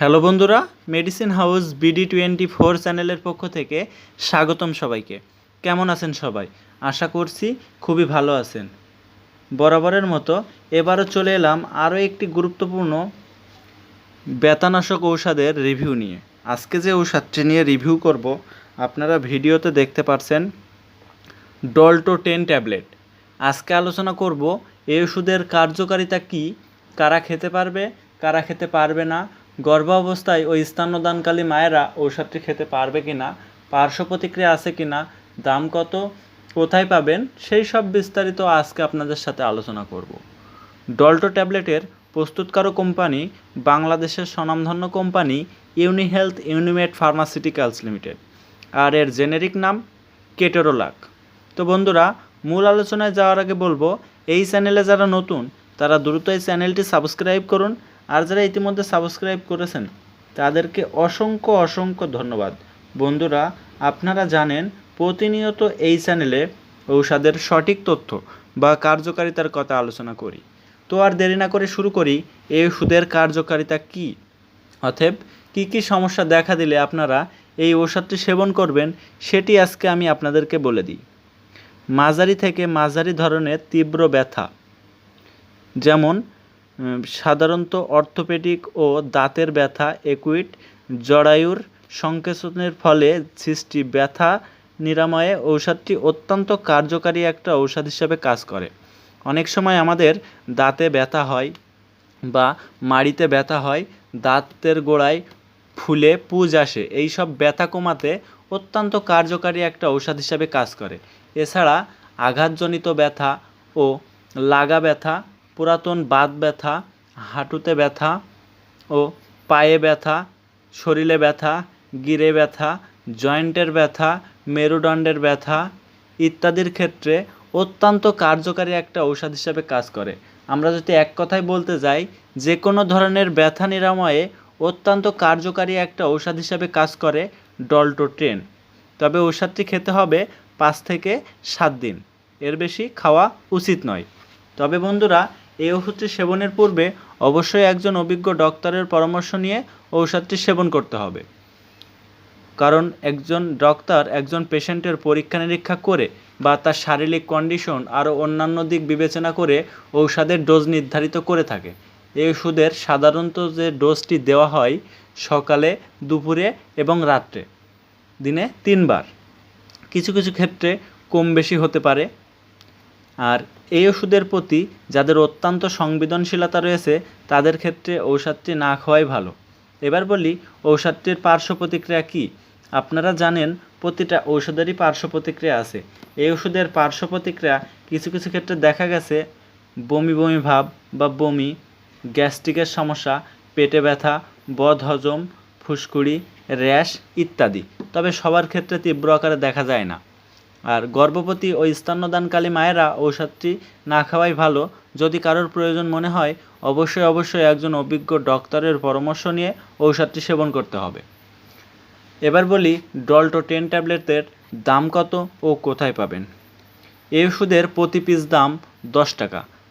Hello বন্ধুরা medicine house BD twenty four চ্যানেলের পক্ষ থেকে স্বাগতম সবাইকে। কেমন আছেন সবাই? আশা করছি খুবই ভালো আছেন। বরাবরের মতো এবারও চলে এলাম আরও একটি গুরুত্বপূর্ণ ব্যথানাশক ঔষধের রিভিউ নিয়ে। আজকে যে ঔষধটি নিয়ে রিভিউ করব, আপনারা ভিডিওতে দেখতে পারছেন ডল্টো টেন ট্যাবলেট। আজকে আলোচনা করব, এই ওষুধের কার্যকারিতা কি, কারা খেতে পারবে, কারা খেতে পারবে না গর্ভাবস্থায় ওই স্থানদানকালী মায়েরা ঔষধটি খেতে পারবে কি না পার্শ্ব প্রতিক্রিয়া আছে কি না দাম কত, কোথায় পাবেন, সেই সব বিস্তারিত আজকে আপনাদের সাথে আলোচনা করব। ডল্টো ট্যাবলেটের প্রস্তুতকারক কোম্পানি বাংলাদেশের স্বনামধন্য company Uni Health Unimed pharmaceuticals limited. আর এর জেনেরিক নাম কেটেরোলাক। তো বন্ধুরা, মূল আলোচনায় যাওয়ার আগে বলব, এই চ্যানেলে যারা নতুন, তারা দ্রুত এই চ্যানেলটি সাবস্ক্রাইব করুন আর যারা ইতিমধ্যে সাবস্ক্রাইব করেছেন, তাদেরকে অসংখ্য অসংখ্য ধন্যবাদ। বন্ধুরা, আপনারা জানেন, প্রতিনিয়ত এই চ্যানেলে ঔষধের সঠিক তথ্য বা কার্যকারিতার কথা আলোচনা করি। তো আর দেরি না করে শুরু করি, এই ওষুধের কার্যকারিতা কী? অতএব, কী কী সমস্যা দেখা দিলে আপনারা এই ঔষধটি সেবন করবেন, সেটি আজকে আমি আপনাদেরকে বলে দিই। মাঝারি থেকে মাঝারি ধরনের তীব্র ব্যথা, যেমন সাধারণত অর্থোপেডিক ও দাঁতের ব্যথা, একুইট, জরায়ুর সংকেচনের ফলে সৃষ্টি ব্যথা নিরাময়ে ঔষধটি অত্যন্ত কার্যকারী একটা ঔষধ হিসাবে কাজ করে। অনেক সময় আমাদের দাঁতে ব্যথা হয় বা মাড়িতে ব্যথা হয়, দাঁতের গোড়ায় ফুলে পুজ আসে। এই সব ব্যথা কমাতে অত্যন্ত কার্যকারী একটা ঔষধ হিসাবে কাজ করে। এছাড়া আঘাতজনিত ব্যথা ও লাগা ব্যথা পুরাতন বাত ব্যথা, হাঁটুতে ব্যথা ও পায়ে ব্যথা, শরীরে ব্যথা, গিরে ব্যথা, জয়েন্টের ব্যথা, মেরুদণ্ডের ব্যথা ইত্যাদির ক্ষেত্রে অত্যন্ত কার্যকারী একটা ঔষধ হিসাবে কাজ করে। আমরা যদি এক কথায় বলতে যাই যে কোনো ধরনের ব্যথা নিরাময়ে অত্যন্ত কার্যকারী একটা ঔষধ হিসাবে কাজ করে ডল্টো ট্রেন তবে ঔষধটি খেতে হবে পাঁচ থেকে সাত দিন। এর বেশি খাওয়া উচিত নয়। তবে বন্ধুরা এই ওষুধটি সেবনের পূর্বে অবশ্যই একজন অভিজ্ঞ ডক্টরের পরামর্শ নিয়ে ঔষধটি সেবন করতে হবে। কারণ একজন ডক্টর একজন পেশেন্টের পরীক্ষা নিরীক্ষা করে বা তার শারীরিক কন্ডিশন আরও অন্যান্য দিক বিবেচনা করে ঔষধের ডোজ নির্ধারিত করে থাকে। এই ওষুধের সাধারণত যে ডোজটি দেওয়া হয় সকালে, দুপুরে এবং রাত্রে, দিনে তিনবার। কিছু কিছু ক্ষেত্রে কম বেশি হতে পারে। আর এই ওষুধের প্রতি যাদের অত্যন্ত সংবেদনশীলতা রয়েছে, তাদের ক্ষেত্রে ঔষধটি না খাওয়াই ভালো। এবার বলি, ঔষধটির পার্শ্ব প্রতিক্রিয়া কী? আপনারা জানেন প্রতিটা ঔষধেরই পার্শ্ব প্রতিক্রিয়া আছে। এই ওষুধের পার্শ্ব প্রতিক্রিয়া কিছু কিছু ক্ষেত্রে দেখা গেছে, বমি বমি ভাব বা বমি, গ্যাস্ট্রিকের সমস্যা, পেটে ব্যথা বদহজম ফুসকুড়ি, র্যাশ ইত্যাদি। তবে সবার ক্ষেত্রে তীব্র আকারে দেখা যায় না। আর গর্ভবতী ও স্তন্যদানকালী মায়েরা ঔষধটি না খাওয়াই ভালো। যদি কারোর প্রয়োজন মনে হয়, অবশ্যই অবশ্যই একজন অভিজ্ঞ ডক্টরের পরামর্শ নিয়ে ঔষধটি সেবন করতে হবে। এবার বলি, ডল্টো টেন ট্যাবলেটের দাম কত ও কোথায় পাবেন? এই ওষুধের প্রতি পিস দাম দশ টাকা।